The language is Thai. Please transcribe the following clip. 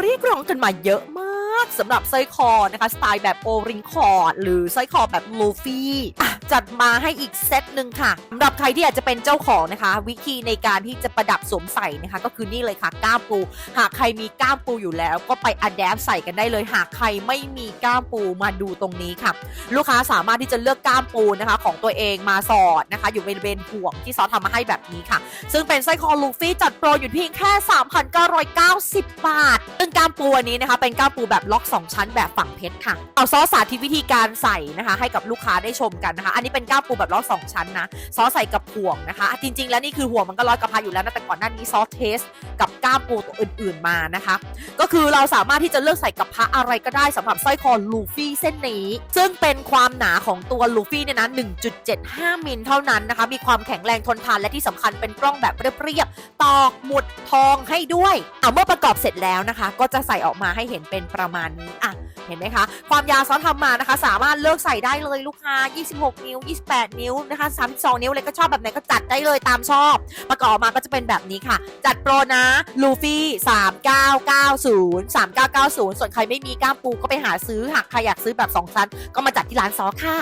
เรียกร้องกันมาเยอะมากสำหรับสร้อยคอนะคะ สไตล์แบบโอริงคอร์ดหรือสร้อยคอแบบลูฟี่อะ จัดมาให้อีกเซตหนึ่งค่ะสำหรับใครที่อยากจะเป็นเจ้าของนะคะ วิธีในการที่จะประดับสวมใส่นะคะ ก็คือนี่เลยค่ะก้ามปู หากใครมีก้ามปูอยู่แล้ว ก็ไปอัดแอปใส่กันได้เลย หากใครไม่มีก้ามปูมาดูตรงนี้ค่ะ ลูกค้าสามารถที่จะเลือกก้ามปูนะคะ ของตัวเองมาสอดนะคะ อยู่บริเวณห่วงที่ซอสทำมาให้แบบนี้ค่ะ ซึ่งเป็นสร้อยคอลูฟี่จัดโปรอยู่เพียงแค่ 3,990 บาท ซึ่งก้ามปูอันนี้นะคะ เป็นก้ามปูแบบล็อก 2 ชั้นแบบฝั่งเพชรค่ะ เอาซอสสาธิตวิธีการใส่นะคะ ให้กับลูกค้าได้ชมกันนะคะอันนี้เป็นก้ามปูแบบล็อก2ชั้นนะซอสใส่กับห่วงนะคะ จริง ๆ แล้วนี่คือห่วงมันก็ร้อยกระเพราอยู่แล้วนะแต่ก่อนหน้านี้ซอสเทสกับก้ามปูตัวอื่น ๆมานะคะ ก็คือเราสามารถที่จะเลือกใส่กับพระอะไรก็ได้สำหรับสร้อยคอลูฟี่เส้นนี้ ซึ่งเป็นความหนาของตัวลูฟี่เนี่ยนะ1.75 มิลเท่านั้นนะคะ มีความแข็งแรงทนทานและที่สำคัญเป็นกล้องแบบเรียบๆตอกหมุดทองให้ด้วย เอาเมื่อประกอบเสร็จแล้วนะคะ ก็จะใส่ออกมาให้เห็นเป็นประมาณนี้อะ เห็นไหมคะ ความยาวซอสทำมานะคะ สามารถเลือกใส่ได้เลยลูกค้า 26 นิ้ว 28 นิ้วนะคะ 32 นิ้วอะไรก็ชอบแบบไหนก็จัดได้เลยตามชอบ ประกอบมาก็จะเป็นแบบนี้ค่ะ จัดโปรนะลูฟี่ 3990 3990 ส่วนใครไม่มีก้ามปูก็ไปหาซื้อหากใครอยากซื้อแบบ 2 ชั้น ก็มาจัดที่ร้านซอค่ะ